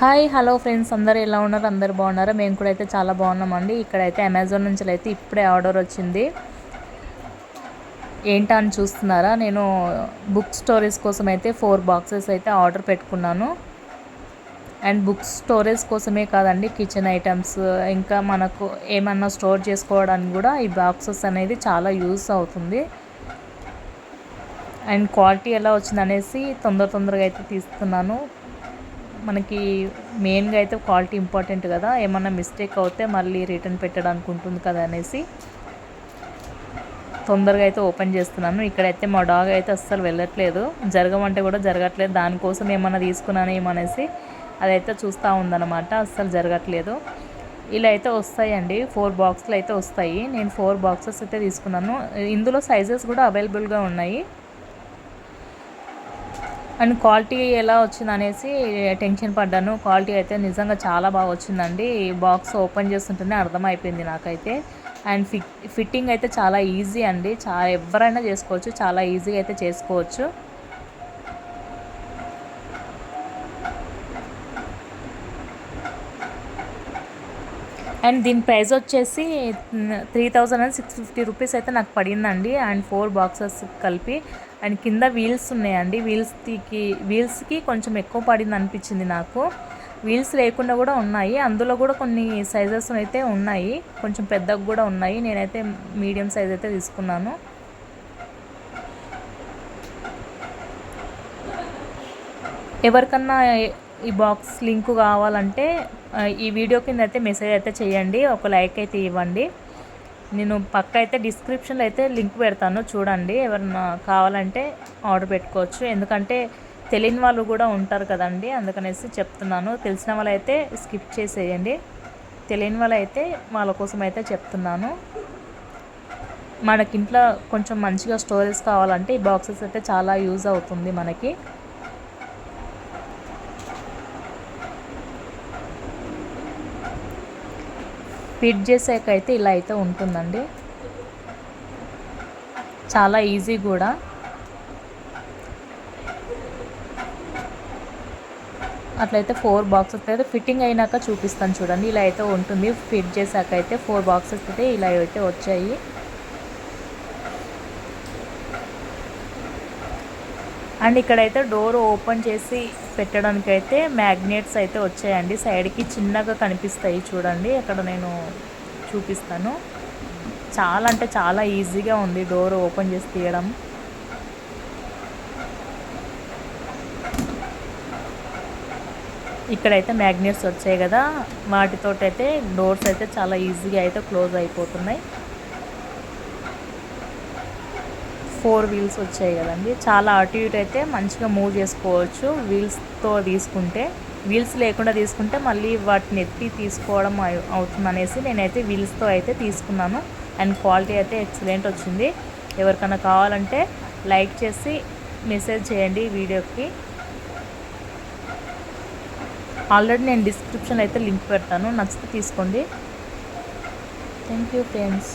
Hi hello friends. అందరు ఎలా ఉన్నారు? అందరు బాగున్నారా? మేము కూడా అయితే చాలా బాగున్నామండి. ఇక్కడైతే అమెజాన్ నుంచి అయితే ఇప్పుడే ఆర్డర్ వచ్చింది. ఏంటా అని చూస్తున్నారా? నేను బుక్ స్టోరేజ్ కోసం అయితే ఫోర్ బాక్సెస్ అయితే ఆర్డర్ పెట్టుకున్నాను. అండ్ బుక్ స్టోరేజ్ కోసమే కాదండి కిచెన్ ఐటమ్స్. ఇంకా మనకు ఏమన్నా స్టోర్ చేసుకోవడానికి కూడా ఈ బాక్సెస్ అనేది చాలా యూస్ అవుతుంది. అండ్ క్వాలిటీ ఎలా వచ్చింది అనేసి తొందర తొందరగా అయితే తీస్తున్నాను. మనకి మెయిన్గా అయితే క్వాలిటీ ఇంపార్టెంట్ కదా. ఏమన్నా మిస్టేక్ అవుతే మళ్ళీ రిటర్న్ పెట్టడానికి ఉంటుంది కదా అనేసి తొందరగా అయితే ఓపెన్ చేస్తున్నాను. ఇక్కడైతే మా డాగ్ అయితే అస్సలు వెళ్ళట్లేదు. జరగమంటే కూడా జరగట్లేదు. దానికోసం ఏమన్నా తీసుకున్నాను ఏమనేసి అదైతే చూస్తూ ఉందన్నమాట. అస్సలు జరగట్లేదు. ఇలా అయితే వస్తాయండి. ఫోర్ బాక్స్లు అయితే వస్తాయి. నేను ఫోర్ బాక్సెస్ అయితే తీసుకున్నాను. ఇందులో సైజెస్ కూడా అవైలబుల్గా ఉన్నాయి. అండ్ క్వాలిటీ ఎలా వచ్చింది అనేసి టెన్షన్ పడ్డాను. క్వాలిటీ అయితే నిజంగా చాలా బాగా వచ్చిందండి. బాక్స్ ఓపెన్ చేస్తుంటేనే అర్థమైపోయింది నాకైతే. అండ్ ఫిట్ ఫిట్టింగ్ అయితే చాలా ఈజీ అండి. చాలా ఎవరైనా చేసుకోవచ్చు. చాలా ఈజీగా అయితే చేసుకోవచ్చు. అండ్ దీని ప్రైస్ వచ్చేసి three thousand and six fifty rupees అయితే నాకు పడిందండి. అండ్ ఫోర్ బాక్సెస్ కలిపి అండ్ కింద వీల్స్ ఉన్నాయండి. వీల్స్కి వీల్స్కి కొంచెం ఎక్కువ పడింది అనిపించింది నాకు. వీల్స్ లేకుండా కూడా ఉన్నాయి. అందులో కూడా కొన్ని సైజెస్ అయితే ఉన్నాయి. కొంచెం పెద్దగా కూడా ఉన్నాయి. నేనైతే మీడియం సైజ్ అయితే తీసుకున్నాను. ఎవరికన్నా ఈ బాక్స్ లింక్ కావాలంటే ఈ వీడియో కింద అయితే మెసేజ్ అయితే చేయండి. ఒక లైక్ అయితే ఇవ్వండి. నేను పక్క అయితే డిస్క్రిప్షన్లో అయితే లింక్ పెడతాను. చూడండి ఎవరన్నా కావాలంటే ఆర్డర్ పెట్టుకోవచ్చు. ఎందుకంటే తెలియని వాళ్ళు కూడా ఉంటారు కదండి. అందుకనేసి చెప్తున్నాను. తెలిసిన వాళ్ళైతే స్కిప్ చేసేయండి. తెలియని వాళ్ళైతే అయితే వాళ్ళ కోసం అయితే చెప్తున్నాను. మనకింట్లో కొంచెం మంచిగా స్టోరేజ్ కావాలంటే ఈ బాక్సెస్ అయితే చాలా యూజ్ అవుతుంది మనకి. ఫిట్ చేసాక అయితే ఇలా అయితే ఉంటుందండి. చాలా ఈజీ కూడా. అట్లయితే ఫోర్ బాక్సెస్ అయితే ఫిట్టింగ్ అయినాక చూపిస్తాను చూడండి. ఇలా అయితే ఉంటుంది. ఫిట్ చేశాక అయితే ఫోర్ బాక్సెస్ అయితే ఇలా అయితే వచ్చాయి. అండ్ ఇక్కడైతే డోర్ ఓపెన్ చేసి పెట్టడానికి అయితే మ్యాగ్నెట్స్ అయితే వచ్చాయండి. సైడ్కి చిన్నగా కనిపిస్తాయి చూడండి. అక్కడ నేను చూపిస్తాను. చాలా అంటే చాలా ఈజీగా ఉంది డోర్ ఓపెన్ చేసి తీయడం. ఇక్కడైతే మ్యాగ్నెట్స్ వచ్చాయి కదా. వాటితోటి అయితే డోర్స్ అయితే చాలా ఈజీగా అయితే క్లోజ్ అయిపోతున్నాయి. ఫోర్ వీల్స్ వచ్చాయి కదండి. చాలా అటు ఇటు అయితే మంచిగా మూవ్ చేసుకోవచ్చు. వీల్స్తో తీసుకుంటే వీల్స్ లేకుండా తీసుకుంటే మళ్ళీ వాటిని ఎత్తి తీసుకోవడం అవుతుంది అనేసి నేనైతే వీల్స్తో అయితే తీసుకున్నాను. అండ్ క్వాలిటీ అయితే ఎక్సలెంట్ వచ్చింది. ఎవరికైనా కావాలంటే లైక్ చేసి మెసేజ్ చేయండి వీడియోకి. ఆల్రెడీ నేను డిస్క్రిప్షన్ అయితే లింక్ పెడతాను. నచ్చితే తీసుకోండి. Thank you friends.